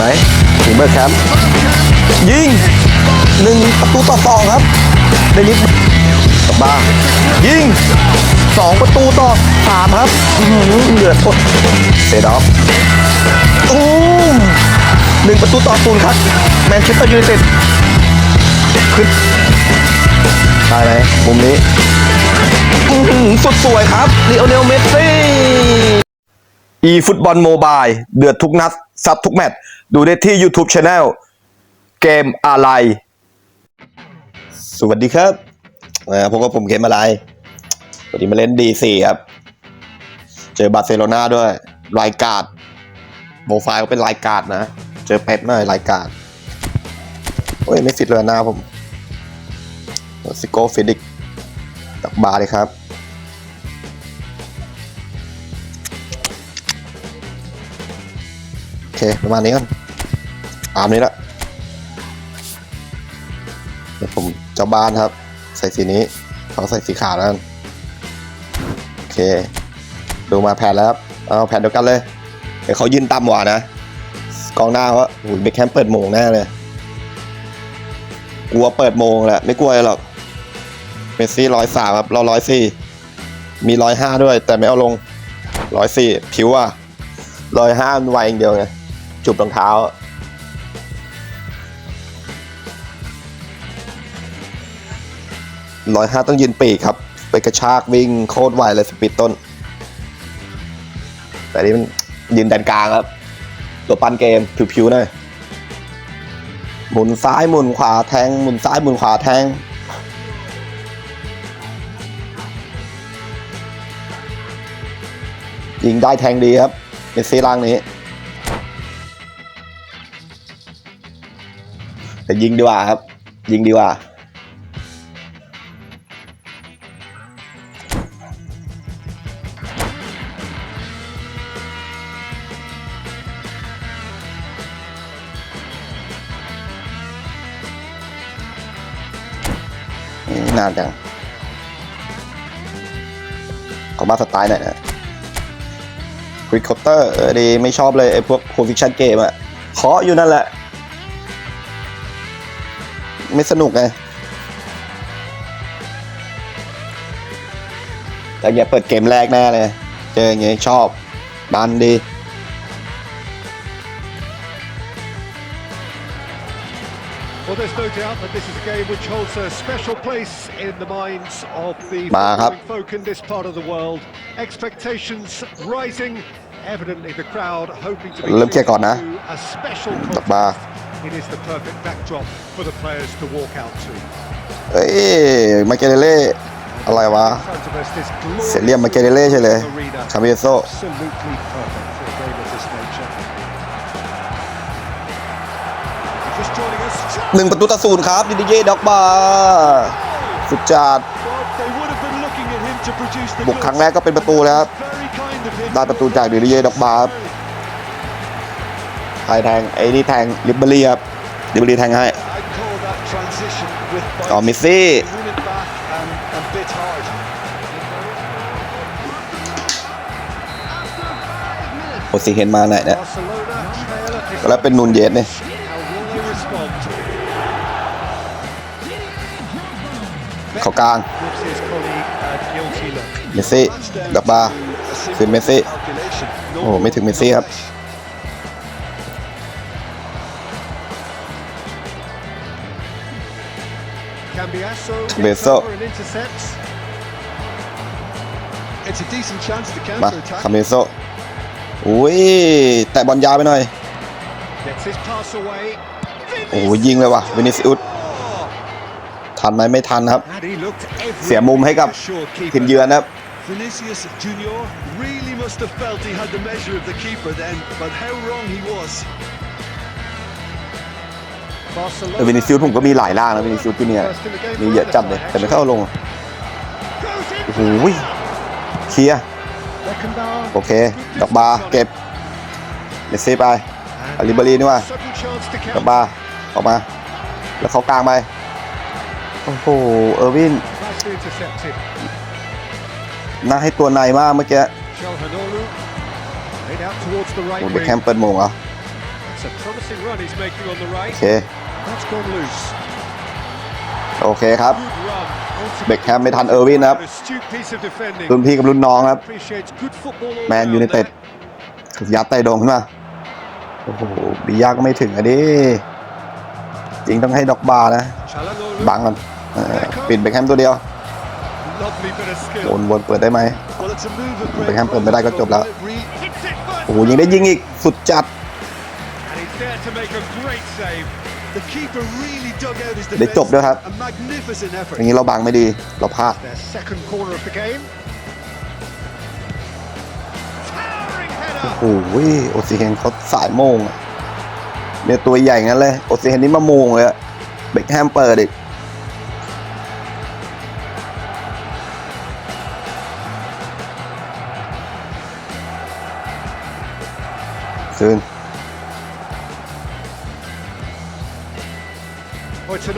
ไหมถึงเบอร์แคมป์ยิงหนึ่งประตูต่อสองครับเดนิสกลับบ้ายิงสองประตูต่อสามครับอื้อหือเหลือทดเซดอฟตูมหนึ่งประตูต่อศูนย์ครับแมนเชสเตอร์ยูไนเต็ดขึ้นได้ไหมมุมนี้สุดสวยครับลีโอเนลเมสซี่ e ฟุตบอลโมบายเดือดทุกนัดซัดทุกแมตช์ ดูได้ที่ YouTube Channel เกมอะไร สวัสดีครับพบกับผมเกมอะไร วันนี้มาเล่นดีสครับ เจอบาร์เซโลนาด้วยรายการ์ดโปรไฟล์ก็เป็นรายการ์ดนะ เจอเป๊ปหน่อยรายการ์ดโอ้ย ไม่ฟิตเลยหน้าผมซิโก้ฟิดิกตักบาร์เลยครับโอเค ประมาณนี้กัน ตามนี้ละเดี๋ยวผมเจ้าบ้านครับ ใส่สีนี้เขาใส่สีขาวแล้วกันโอเค ดูมาแผนแล้วครับเอาแผนเดียวกันเลย เดี๋ยวเขายืนต่ำกว่านะกองหน้าเขาโอ้ยเบคแคมเปิดโมงแน่เลยกลัวเปิดโมงแหละไม่กลัวหรอกเมสซี่ร้อยสามครับเราร้อยสี่มีร้อยห้าด้วย แต่ไม่เอาลงร้อยสี่ผิวอะร้อยห้ามันไวอย่างเดียวไงจุบรองเท้า ร้อยห้าต้องยืนปีกครับ ไปกระชากวิ่งโคตรไวเลยสปีดต้น แต่นี่มันยืนแดนกลางครับ ตัวปันเกมผิวๆหน่อยหมุนซ้ายหมุนขวาแทงหมุนซ้ายหมุนขวาแทงยิงได้แทงดีครับเมสซี่ล่างนี้แต่ยิงดีกว่าครับ ยิงดีกว่า นานจัง ขอมาสไตล์หน่อยนะควิกคาน์เตอร์ดีไม่ชอบเลยไอ้พวกโคฟิชั่นเกมอะเคาะอยู่นั่นแหละ ไม่สนุกไงแต่อย่าเปิดเกมแรกแน่เลย เจออย่างงี้ชอบ บันดี Well, there's no doubt that this is a game which holds a special place in the minds of the Maครับ footballing folk in this part of the world. Expectations rising. Evidently, the crowd hoping to be เริ่มเคลียร์ก่อนนะ to a special กลับมา contest. It is the perfect backdrop for the players to walk out to. เอ้ยมาเกเรเล่อะไรวะ In front of us, this เสียเหลี่ยมมาเกเรเล่ใช่เลย arena. คาเบโซ หนึ่งประตูต่อศูนย์ครับดิดิเย่ด็อกบาสุดจัดบุกครั้งแรกก็เป็นประตูแล้วครับได้ประตูจากดิดิเย่ด็อกบาครับใครแทงไอ้นี่แทงลิเบอรี่ครับลิเบอรี่แทงให้ I'd call that transition with ต่อมิสซี่โอซิเฮนมาไหนเนี่ยแล้วเป็นนูนเยสเนี่ย เขากลาง Gives his colleague a guilty look. เมสซี่ด็อกบาคืนเมสซี่ Calculation. โอ้โหไม่ถึงเมสซี่ครับ Cambiasso gets Cambiasso. over and intercepts. It's a decent chance to มา counter attack. คาเมโซอุ้ยแต่บอลยาวไปหน่อย Gets his pass away. โอ้โหยิงเลยว่ะวินิซิอุส ทันไหมไม่ทันครับ And he looked every เสียมุมให้กับ assured ทีม keeper. เยือนนะครับ Vinicius Junior really must have felt he had the measure of the keeper then, but how wrong he was. แต่วินิซิอุสผมก็มีหลายล่างนะวินิซิอุสที่เนี่ยมีเยอะจัดเลยแต่ไม่เข้าลงโอ้โหเคลียร์โอเค ดอกบาร์เก็บเมสซี่ไปอาลิเบอรี่นี่ว่ะ Sudden chance to ดอก count. บาร์ออกมา แล้วเขากลางไปโอ้โห เออร์วิน Nicely intercepted. น่าให้ตัวในมากเมื่อกี้ Chalhanoglu laid out towards the right โอ้เด็ก wing. แคมเปิดโมงเหรอ It's a promising Interesting run he's making on the โอ right. เค That's gone loose. โอเคครับ Good run. Ultimately, เบคแฮมไม่ทันเออร์วินนะครับ an astute piece of defending. รุ่นพี่กับรุ่นน้องครับ Appreciates good football all แมน round ยูไนเต็ด there. ยัดไต่โดงขึ้นมา โอ้โหบียาก็ไม่ถึงอะดิ จริงต้องให้ดอกบาร์นะ Çalhanoğlu. บังก่อนเออ ปิดเบคแฮมตัวเดียว Lovely bit of วน skill. วนเปิดได้ไหม Well, it's a move of great เบคแฮมเปิดไม่ได้ก็จบแล้ว profile. It re- Hits it first. โอ้โหยิงได้ยิงอีกสุดจัด And he's there to make a great save. The keeper really dug out his ได้ defense. จบด้วยครับ A magnificent effort. อย่างนี้เราบังไม่ดีเราพลาด Their second corner of the game. Towering โอ้ header. โหโอซิเฮนเขาสายโมงอะเนี่ยตัวใหญ่งั้นเลยโอซิเฮนนี่มาโมงเลยอะเบคแฮมเปิดอีก คืน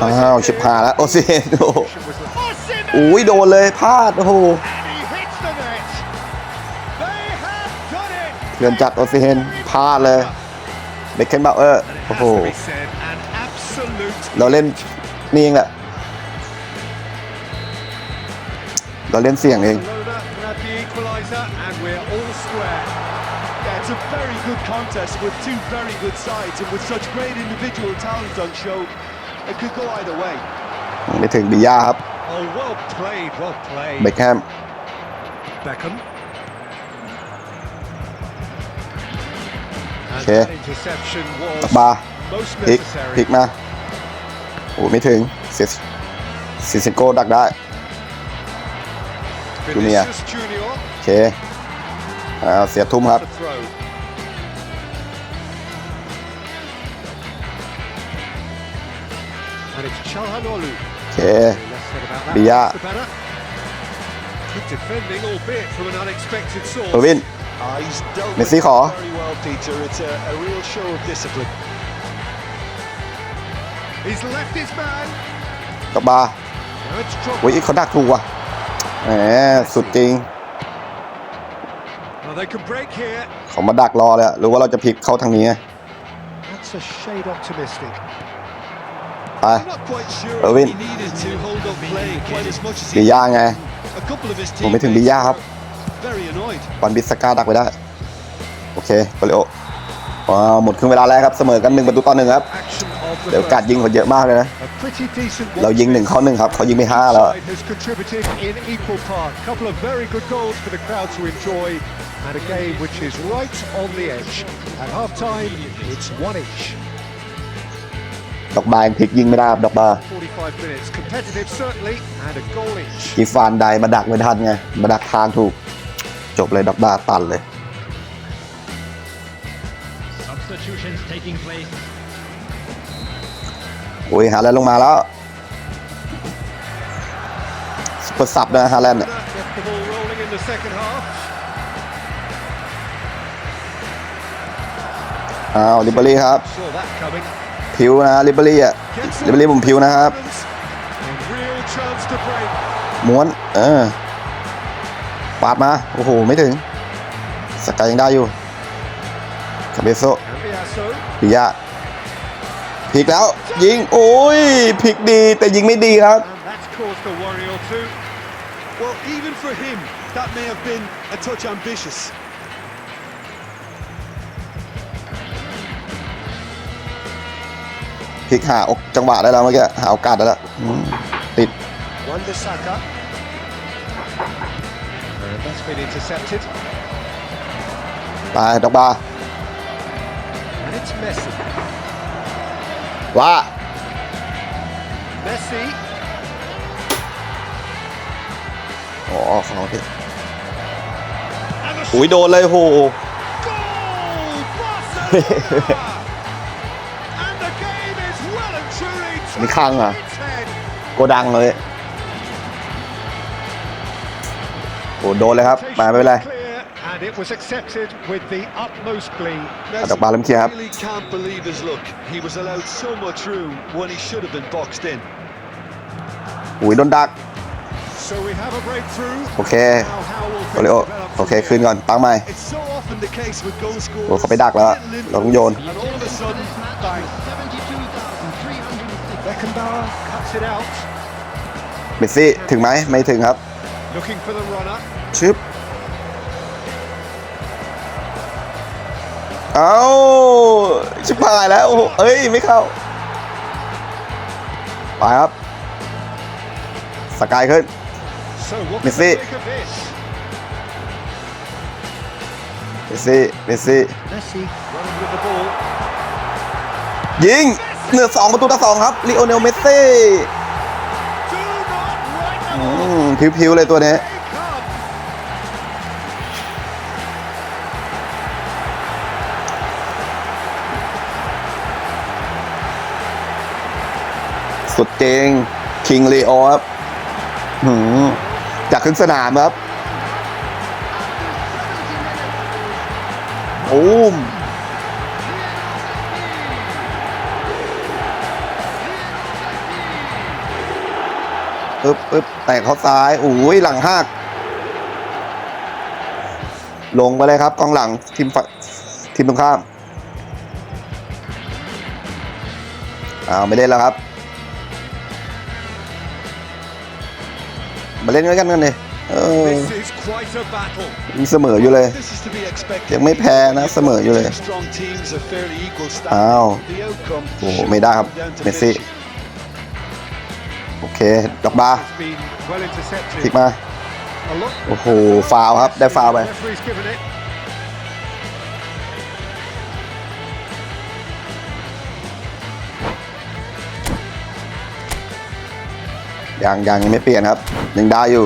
อ้าวชิบหายแล้วโอซิเฮนโอ้โหโอ้ยโดนเลยพลาดโอ้โหเพื่อนจัดโอซิเฮนพลาดเลยเบคแฮมเบาเออร์โอ้โหเราเล่นนี่เองแหละเราเล่นเสี่ยงเอง Barcelona grab the equaliser, and we're all square. Yeah, it's a very good contest with two very good sides and with such great individual talent on show. It could go either way. ไม่ถึงบิยาครับ Oh, well played, well played. เบคแฮม Beckham. And Okay. that interception ตัก was บาร์ most พลิก พลิก necessary. มา โอ้ไม่ถึงเสียซิซิโก้ดักได้ Junior. Vinicius Junior. โอเค อ่าเสียทุ่มครับ The throw. And it's Çalhanoğlu. โอเค Less said about that, Bia. the better. Good defending, albeit from an unexpected เออ source. วิน Ah, he's dealt Messi with ขอ it very well, Peter. It's a, a real show of discipline. He's left his man. กับบาร์ Now it's Drogba. โอ้ยเขาดักถูกว่ะแหมสุดจริง Well, they can break here. เขามาดักรอเลยอะหรือว่าเราจะพลิกเข้าทางนี้ไง That's a shade optimistic. ไป I'm not quite sure Owen. he needed to hold up play quite as much as บิ he ยาไง A couple of his ผมไม่ถึง teammates บิยาครับ were very annoyed. บอลบิสกาดักไปได้ โอเคโปลิโอว้าวหมดครึ่งเวลาแล้วครับ เสมอกันหนึ่งประตูต่อหนึ่งครับ Action of the เดี๋ยวโอกาส first ยิงเขาเยอะมากเลยนะ A pretty decent เรายิงหนึ่งเข้าหนึ่งครับ เขายิงไปห้าแล้ว side has contributed in equal part. Couple of very good goals for the crowd to enjoy, and a game which is right on the edge. At half time, it's one each. ดอกบาร์ยังพลิกยิงไม่ได้ครับดอกบาร์45 minutes, competitive certainly, and a goal each. กีฟานไดมาดักไม่ทันไง มาดักทางถูก จบเลยดอกบาร์ตันเลย Substitutions taking place. โอ้ยฮาแลนด์ลงมาแล้วสเปอร์ซับนะฮาแลนด์ That Left the ball rolling in the second half. อ้าวลิเบอรี่ครับผิวนะลิเบอรี่อะลิเบอรี่ผมผิวนะครับม้วนเออปาดมา โอ้โห ไม่ถึง สกายยังได้อยู่คาเบโซปิยะพิกแล้ว ยิง โอ้ยพิกดีแต่ยิงไม่ดีครับ Well, even for him, that may have been a touch ambitious. ลิกหาอกจังหวะได้แล้วเมื่อกี้หาโอกาสได้แล้วอืมติด Wan Bissaka. And that's been intercepted. ไปดอกบาร์ And it's Messi. ว่า Messi. อ๋อของผิด And the อุ้ยโดนเลยโห goal! Barcelona! Truly นี่ข้างอะ its head. โกดังเลยโอ้โดนเลยครับมาไม่เป็นไร Clear, and it was accepted with the utmost glee. เอาดอกบาร์เริ่มเคลียร์ครับ Really can't believe his luck. He was allowed so much room when he should have been boxed in. อุ้ยโดนดัก So we have a breakthrough. โอเค Now how will โอริ things โอ develop โอ from เค here? คืนก่อนตั้งใหม่ It's so often the case with goal scorers. โอ้เขาไปดักแล้วเราต้องโยน And all of a sudden bang. Beckenbauer cuts it out, เมสซี่ถึงไหมไม่ถึงครับ looking for the runner. ชึบเอาชิบหายแล้วโอ้โหเอ้ย ไม่เข้า ไปครับ สกายขึ้น So what can Messi. they make of this? เมสซี่เมสซี่ Messi running with the ball. ยิง เหนือสองประตูต่อสองครับลิโอเนลเมสซี่ผิวๆเลยตัวนี้สุดเจงคิงลีโอครับจากครึ่งสนามครับ โอ้ ปึ๊บปึ๊บแตะเขาซ้ายโอ้ยหลังหักลงไปเลยครับกองหลังทีมฝ่ายทีมตรงข้ามอ้าวไม่เล่นแล้วครับ มาเล่นด้วยกันกันเลยเออ This is quite a battle. ยังเสมออยู่เลย This is to be expected. ยังไม่แพ้นะเสมออยู่เลย Two strong teams are fairly equal อ้าว standing. The outcome โอ้โห should ไม่ได้ครับ come down to เมสซี่ finishing. โอ เคดอกบา It's been well intercepted. พลิกมา A lot. โอ้โห ฟาวล์ครับ ได้ฟาวล์ไป Referee's given it. ยังยังยังไม่เปลี่ยนครับ ยังได้อยู่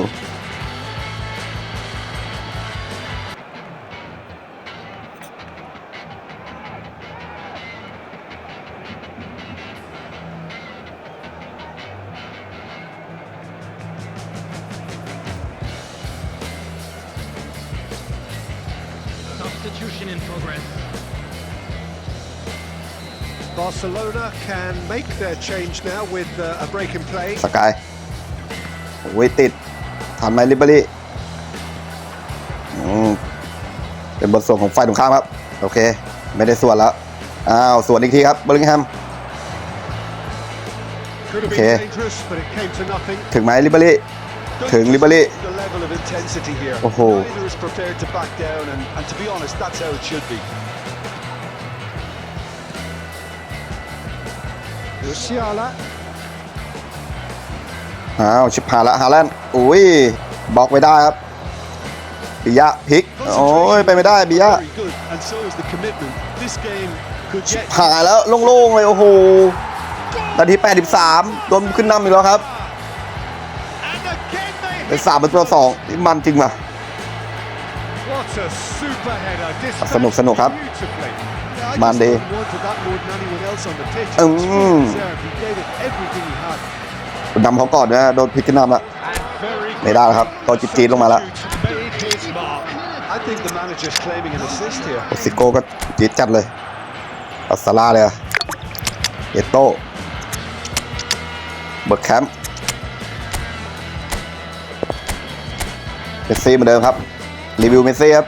their change now with uh, a break in play. สกายโอ้ยติดทันไหมลิเบอรี่อืมเป็นบทส่วนของฝ่ายตรงข้ามครับ โอเค ไม่ได้ส่วนแล้ว อ้าวส่วนอีกทีครับเบอร์ลิงแฮม Could have Okay. been dangerous, but it came to nothing. ถึงไหมลิเบอรี่ Don't Thường just Libali. The level of intensity here. Oh. Neither that's how it should be. Musiala อ้าวชิบหายละฮาแลนด์อุ้ยบล็อกไว้ได้ครับปิยะพลิกโอ้ยไปไม่ได้ปิยะ Very good, and so is the commitment. This game could ชิบ get หายแล้วโล่งๆเลยโอ้โหนาที 83 โดนขึ้นนำอีกแล้วครับ and again they เป็นสามเป็นตัวสองนี่มันจริงป่ะ What a super header! Dispatched สนุกสนุกครับ beautifully. Yeah, I Man, just they- thought he wanted that more than anyone else on the pitch. Mm. It was fully deserved. He gave it everything he had. นำเขาก่อนนะโดนพลิกขึ้นนำแล้ว And very ไม่ได้แล้วครับตัวจิ๊ดๆลงมาแล้ว substitute made his mark. I think the manager's claiming an assist here. โอซิโก้ก็จี๊ดจัดเลยอัสซาร่าเลยอะเอโต้เบิร์กแคมป์เมสซี่เหมือนเดิมครับ รีวิวเมสซี่ครับ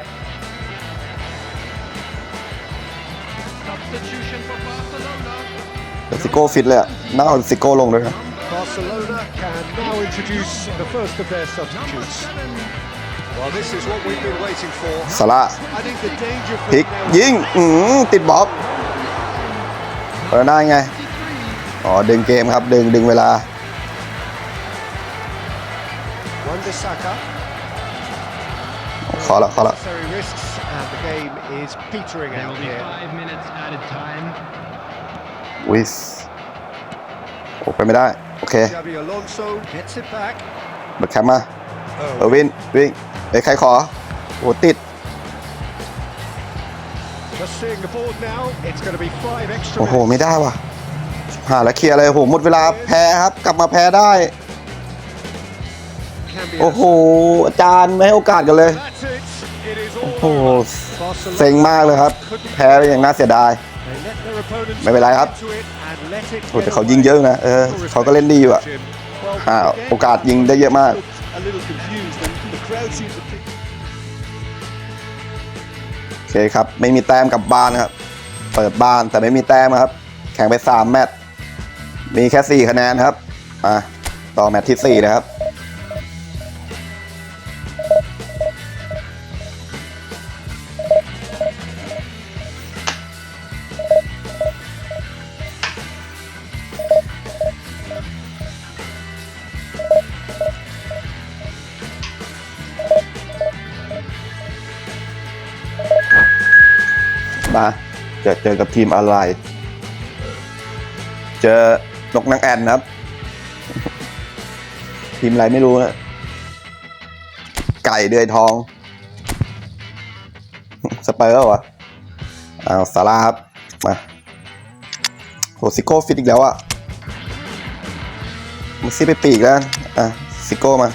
ซิโก้ฟิตเลยอะน่าเอาเมสซิโก้ลงด้วยนะ Barcelona can now introduce the first of their substitutes. Well, this is what we've been waiting for. ซาร่า I think the danger พลิก from now ยิงอืมติดบล็อกเปิดได้ไง อ๋อ ดึงเกมครับ ดึง ดึงเวลา Wan-Bissaka. ขอละขอละ Unnecessary risks, and the game is petering There out will be here. five minutes added time. วิสโอ้ไปไม่ได้ โอเค Xabi Alonso gets it back. เบิร์กแคมป์มาเอ Oh, อร์วินวิ่งไอ้ยใครขอโอ้ติด just seeing the board now. It's going to be five extra โอ้โห minutes. ไม่ได้ว่ะหาแล้วเคลียร์เลยโอ้โหหมดเวลาแพ้ครับ กลับมาแพ้ได้ Can be โอ้โห อาจารย์ไม่ให้โอกาสกันเลย That's it. It is โอ้ all โห over. เซ็งมากเลยครับ แพ้ไปอย่างน่าเสียดาย ไม่เป็นไรครับโอ้แต่เขายิงเยอะนะ เออเขาก็เล่นดีอยู่อะหาโอกาสยิงได้เยอะมาก โอเคครับ ไม่มีแต้มกับบ้านครับ เปิดบ้านแต่ไม่มีแต้มครับ แข่งไป 3 แมตช์ มีแค่ 4 คะแนนครับมาต่อแมตช์ที่ 4 นะครับ มาจอเจอกับทีมอะไร เจอนกนางแอ่นนะครับ ทีมอะไรไม่รู้นะไก่เดือยทอง สเปอร์เหรออ้าวสาราครับมาโหซิโก้ฟิตอีกแล้วอะมันซีไปปีกแล้ว อะซิโก้มา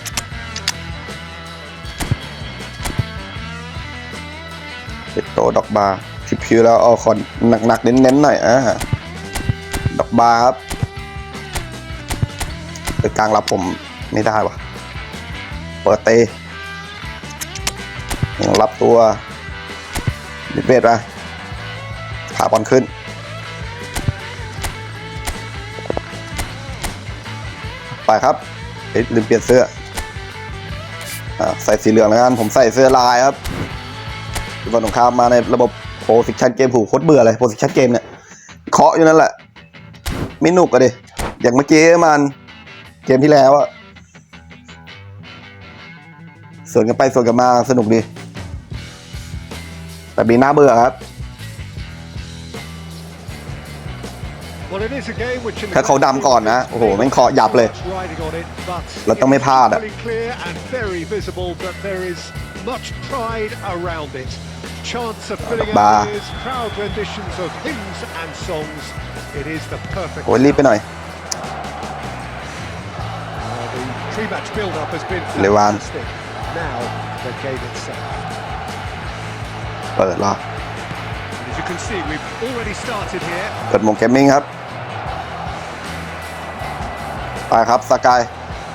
เปโตดอกบาร์ พิวแล้วเอาคอนหนักๆเน้นๆหน่อยอ่าดอกบาร์ครับไปกลางรับผมไม่ได้วะเปิดเตะรับตัวมิดเวทไปขาบอลขึ้นไปครับเอ๊ะลืมเปลี่ยนเสื้ออใส่สีเหลืองแล้วกันผมใส่เสื้อลายครับตอนสงครามมาในระบบ โพสิชันเกมผูโคตรเบื่อเลยโพสิชันเกมเนี่ยเคาะอยู่นั่นแหละ ไม่หนุกอะดิอย่างเมื่อกี้มัน เกมที่แล้วอะสวนกันไปสวนกันมาสนุกดี แต่มีหน้าเบื่อครับ Well, it is a game which in the ถ้าเขาดำก่อนนะ โอ้โหแม่งเคาะยับเลย riding on it, but เราต้องไม่พลาดอะ it's very clear and very visible that there is much pride around it. Chants of filling Ba. areas, proud renditions of hymns and songs. It is the perfect. โอ้ยรีบไปหน่อย Uh, the pre-match build-up has been Lewan. fantastic. Now the game itself. เปิดละ And as you can see, we've already started here. เปิดโมงเกมมิ่งครับไปครับสกาย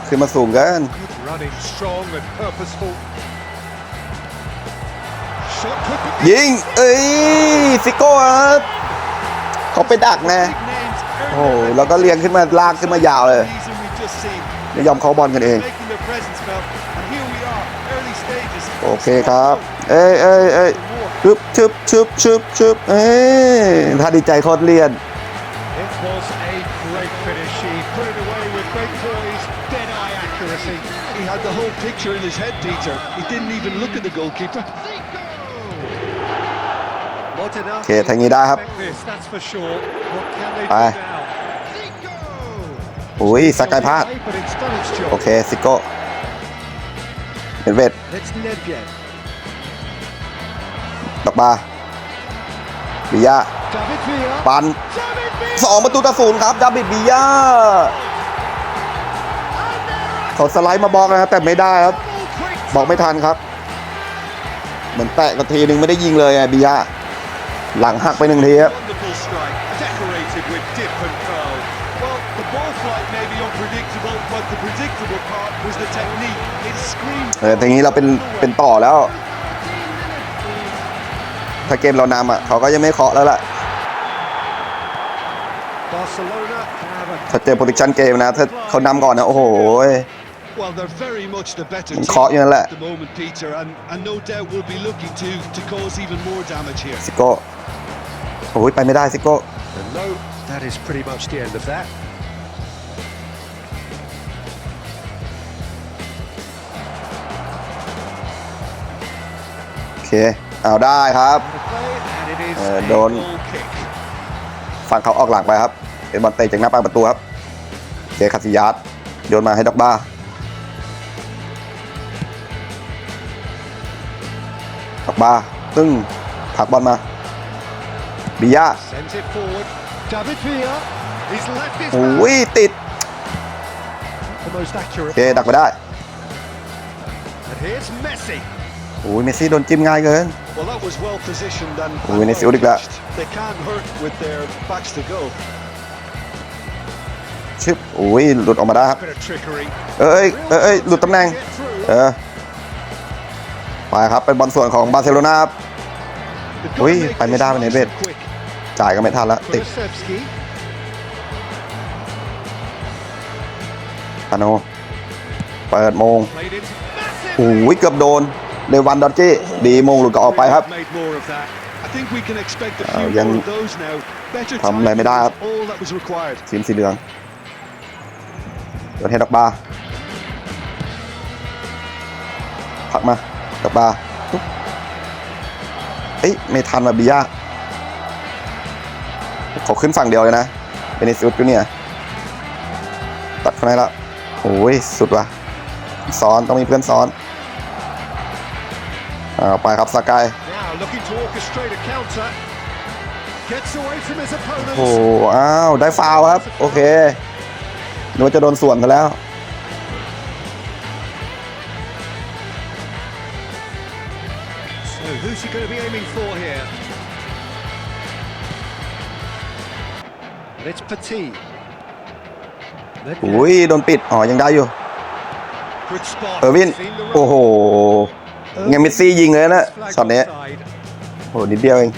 ขึ้นมาสูงเกิน Good running, strong and purposeful. Shot could be ยิง เอ้ยซิโก้ครับเขาไปดักไง Big names โอ้แล้วก็เลี้ยงขึ้นมาลากขึ้นมายาวเลยไม่ยอมเขาบอลกันเอง โอเคครับ เอ้ยเอ้ยเอ้ยชึบชึบชึบชึบชึบเอ้ยถ้าดีใจโคตรเลียน โอเคทางนี้ได้ครับ Expect This, that's for sure. What can they do ไป now? อุ้ยสกายพลาด But it's done its job. โอเคซิโก้เห็นเวท It's Nedved. ดอกบาร์บิยา David Villa. ปัน David Villa. สองประตูต่อศูนย์ครับดาบิดบิยาเขาสไลด์มาบล็อกนะครับแต่ไม่ได้ครับ บอกไม่ทันครับ เหมือนแตะกันทีนึงไม่ได้ยิงเลยอะบิยา หลังหักไปหนึ่งทีครับ wonderful strike decorated with dip and curl well the ball flight may be unpredictable but the predictable part was the technique it screamed เออทีนี้เราเป็นเป็นต่อแล้ว ถ้าเกมเรานำอะเขาก็ยังไม่เคาะแล้วล่ะ Barcelona have a ถ้าเจอโปรดิชั่นเกมนะ ถ้าเขานำก่อนนะ โอ้โห well they're very much the better มัน team เคาะอยู่นั่นแหละ at the moment Peter and, and no doubt will be looking to to cause even more damage here ซิโก้โอ้ยไปไม่ได้ซิโก้ And no, that is pretty much the end of that. โอเค เอาได้ครับ The play, and it is Uh, a don't- goal kick. ฝั่งเขาออกหลังไปครับ เป็นบอลเตะจากหน้าปากประตูครับ เจคาซิยาสโยนมาให้ด็อกบ้า กบ้าตึ้งผลักบอลมาบิยา Sends it forward. David Villa. He's left his โอ้ย man. ติด The most โอ accurate. เคดักไปได้ And here's Messi. โอ้ยเมสซี่โดนจิ้มง่ายเกิน well that was well positioned and, Oh, and in well the field, pitched. they can't hurt with their backs to go ชึบโอ้ยหลุดออกมาได้ครับ Bit of trickery. เอ้ยเอ้ยเอ้ยหลุดตำแหน่ง Get through. เออ ไปครับเป็นบอลส่วนของบาร์เซโลนาครับ They've got to Ui, make phải mới this đau này nice bên. and quick. จ่ายก็ไม่ทันแล้วติด Kulusevski. ปาโนเปิดโมง Played into massive. โอ้ยเกือบโดนเลวันดอนจี้ดีโมงหลุดก็ออกไปครับ Made more of that. I think we can expect a อ้าว few ยัง more of those now. Better ทำอะไรไม่ได้ครับ timing was all that was required. ทีมสีเหลืองโดนให้ดอกบาผลักมา ดอกบาปุ๊บเอ้ยไม่ทันมาบิยาเขาขึ้นฝั่งเดียวเลยนะเบนิซิอุสจูเนียร์ตัดเข้าในละโอ้ยสุดว่ะซ้อนต้องมีเพื่อนซ้อนอ่าไปครับสกาย Now looking to orchestrate a counter. Gets away from his โอ้ opponents. อ้าวได้ฟาวล์ครับ โอเคนึกว่าจะโดนส่วนกันแล้ว So who's he going to be aiming for here? And it's Petit. Then อุ้ยโดนปิด อ๋อ ยังได้อยู่ good spot. เออร์วิน Seen the โอ้โห run. เงี้ยมิสซี่ยิงเลยนะ Flag ช็อตนี้ offside. โอ้โหนิดเดียวเอง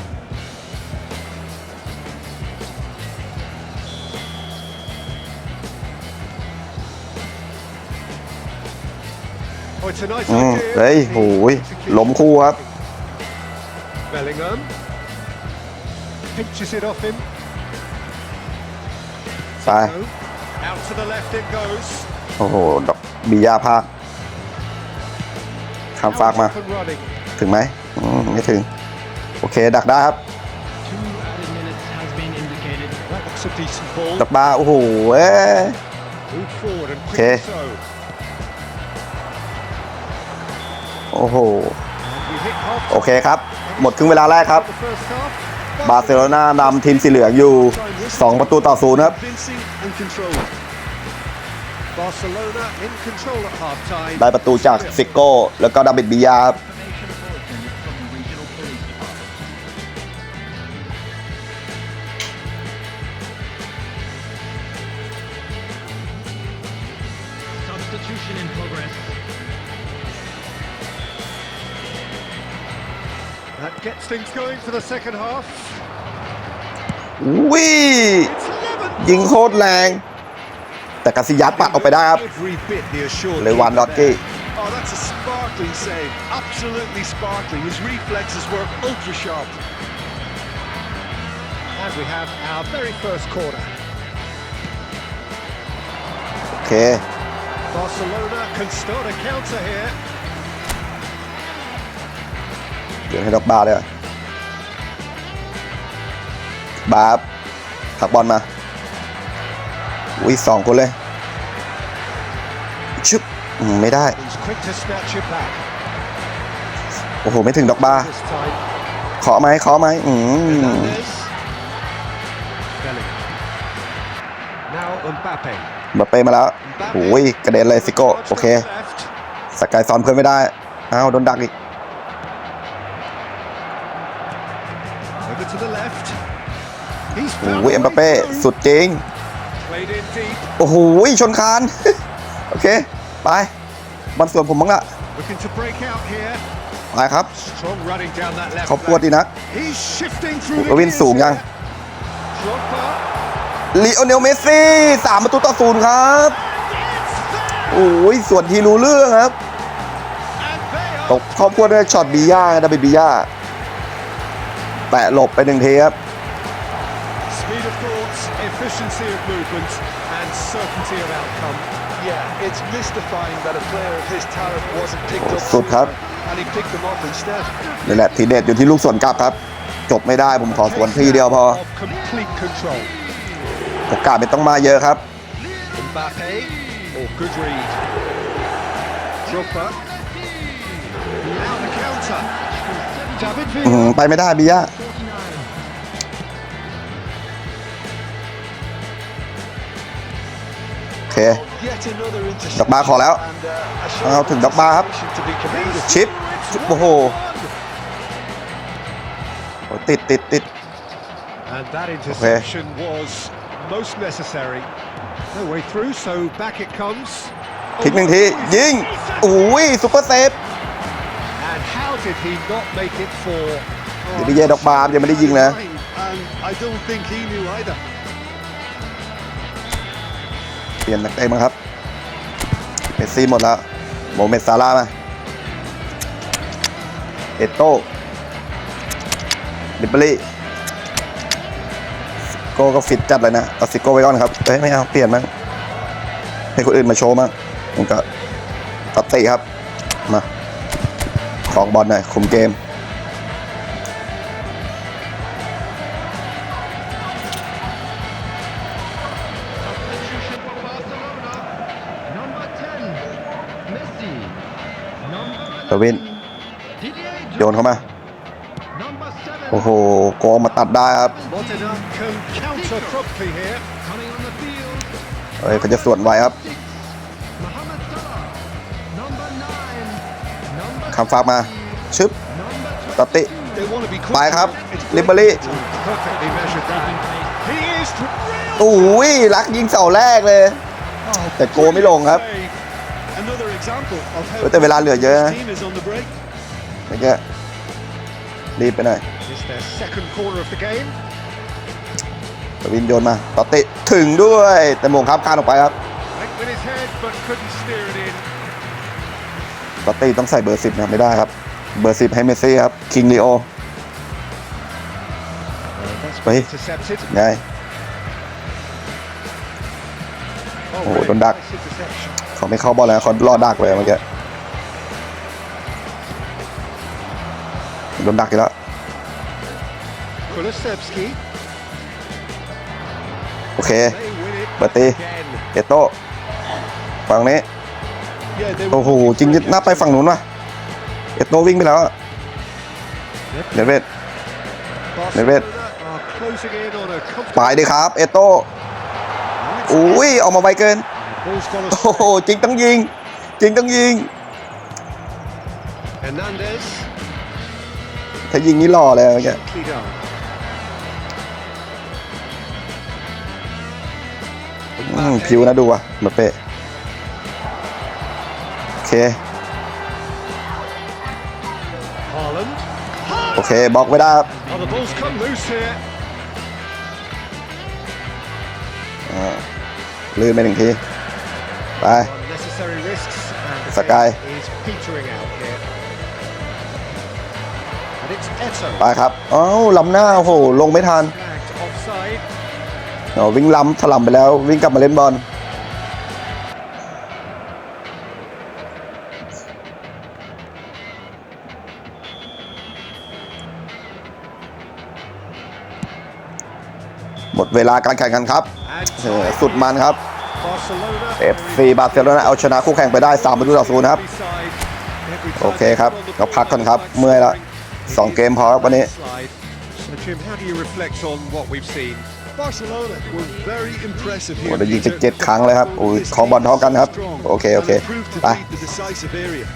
Oh, it's a nice อืม idea. เฮ้ยโอ้ยล้มคู่ครับ Bellingham pinches it off him. ซ้าย Out to the left it goes. โอ้โหดอกบียาพลาดข้ามฟากมา Now it's up and running. ถึงไหมอืมไม่ถึง โอเค ดักได้ครับ Two added minutes has been indicated. That looks a decent ball. ดอกบาโอ้โหเอ้ย Move forward and Okay. quickly so. โอ้โห And we hit half โอเคครับ หมดครึ่งเวลาแรกครับ the first half. บาร์เซโลนานำทีมสีเหลืองอยู่ 2 ประตูต่อศูนย์ครับ Convincing and controlled. Barcelona in control at half time. ได้ประตูจากซิโก้ แล้วก็ดาบิดบียาครับ That gets things going for the second half. วิ It's 11. ยิงโคตรแรง แต่กาซิยัสปัดออกไปได้ครับ Every bit the assured Lewandowski. keeper there. Oh, that's a sparkling save. Absolutely sparkling. His reflexes were ultra sharp. And we have our very first corner. โอเค Barcelona can start a counter here. เดี๋ยวให้ดอกบาเลยอะบาครับถักบอลมา อุ้ยสองคนเลย ชึบอืมไม่ได้ He's quick to snatch it back. โอ้โห ไม่ถึงดอกบา This time, ขอไหมขอไหมอืม Hernandez. Bellingham. Now Mbappe. บาเป้มาแล้วโอ้ยกระเด็นเลยซิโก้ โอเค Touch left. สกายซ้อนเพื่อนไม่ได้ อ้าว โดนดักอีก โอ้ found โห a เอ็ม way บัปเป้ through. สุดจริง Played in deep. โอ้โหชนคาน โอเค ไปบอลส่วนผมบ้างละ Looking to break out here. ไปครับ Strong running down that left. เขาปวด flank. ดีนัก He's shifting through the โรวิน gears สูงยัง here. Drogba. ลีโอเนลเมสซี่สามประตูต่อศูนย์ครับโอ้ยส่วนที่รู้เรื่องครับ And they ต are กครอบครัวด้วยช็อตบีย่าดับเบิลบีย่าแปะหลบไปหนึ่งเทครับ speed of thoughts, efficiency of movement, and certainty of outcome. Yeah, it's mystifying that a player of his talent wasn't picked up สุดครับ and he picked them up instead. นี่แหละทีเด็ดอยู่ที่ลูกสวนกลับครับ จบไม่ได้ผมขอสวนทีเดียวพอ Of complete control. โอกาสไม่ต้องมาเยอะครับ Mbappe. Oh, good read. Drogba. Now the counter. David อื้อ Villa. หือไปไม่ได้บีย่า เค Yet another ดอกบาขอแล้ว and, uh, a เอาถึงดอกบาครับ to be commended. ชิป โอ้โหโอ้ยติดติดติด And that interception was most necessary. No way through, so back it comes. พลิกหนึ่งที ยิงอุ้ยซุปเปอร์เซฟ And how did he not make it for? เดี๋ยวพี่เยดอกบาร์ยังไม่ได้ยิงนะ ลี่ยนนักเตะมั้งครับเมสซี่หมดแล้วโมเมดซาร่ามาเอโต้ลิเบอรี่โก้ก็ฟิตจัดเลยนะเอาซิโก้ไว้ก่อนครับเอ้ยไม่เอาเปลี่ยนมั้งให้คนอื่นมาโชว์มั้งมันก็ตัดติครับมาของบอลหน่อยคุมเกม เดวินโยนเข้ามา โอ้โหกองมาตัดได้ครับเฮ้ยเขาจะสวนไว้ครับคำฝากมา ชึบตัดติ ไปครับลิเบอรี่โอ้ยรักยิงเสาแรกเลย แต่โกไม่ลงครับ แต่เวลาเหลือเยอะนะ team is on the break. เมื่อกี้รีบไปหน่อย It's their second corner of the game. ตวินโยนมาต่อติถึงด้วย แต่มงครับการออกไปครับ Went with his head but couldn't steer it in. ต่อติต้องใส่เบอร์สิบนะไม่ได้ครับ เบอร์สิบให้เมสซี่ครับ คิงลีโอ That's Wait. intercepted. ไง Oh, Oh, really don't duck. nice interception. เขาไม่เข้าบอลแล้วเขารอดักเลยเมื่อกี้โดนดักอีกแล้ว Kulusevski. โอเค They win it เบอร์ตี again. เอโต้ฝั่งนี้ Yeah, they โอ้โห were จริงยึดหน้าไปฝั่งนู้นว่ะเอโต้วิ่งไปแล้วอะเดวิด Barcelona are closing in on a ไป comfortable ดิครับ เอโต้อุ้ยออกมาไวเกิน Ball's gone โอ้โห astray. จริงต้องยิงจริงต้องยิง Hernandez. ถ้ายิงนี่หล่อเลยเมื่อกี้ Neatly done. อืมผิวนะดูว่ะมบัปเป้โอเค Haaland. โอเคบล็อกไว้ได้ครับ Oh, the ball's come loose here. อ่าลื่นไปหนึ่งที ไป Unnecessary risks. And the Sakai. game is petering out here. And it's Eto. ไปครับเอ้าล้ำหน้าโอ้โหลงไม่ทัน Flagged offside. เอาวิ่งล้ำถล่มไปแล้ว วิ่งกลับมาเล่นบอลหมดเวลาการแข่งขันครับ And เออสุดมันครับ Barcelona. FC บาร์เซโลนาเอาชนะคู่แข่งไปได้3ประตูต่อศูนย์ครับ Every time โอเคครับ on the ก็ ball, พักกันครับ เมื่อยละสองเกมพอครับวันนี้ Slide. So Jim, how do you reflect on what we've seen? Barcelona were very impressive โอ้ here. ได้ยิงไป Peter. เจ็ดครั้งเลยครับโอ้ยของบอลเท่ากันครับ Strong. โอเค โอเค And proved to ไป be the decisive area.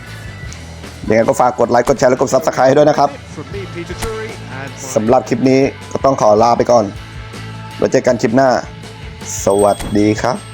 ยังไงก็ฝากกดไลค์ กดแชร์ และกดซับสไครต์ให้ด้วยนะครับ From me, Peter Drury, and my สำหรับคลิปนี้ก็ต้องขอลาไปก่อนไว้เจอกันคลิปหน้า สวัสดีครับ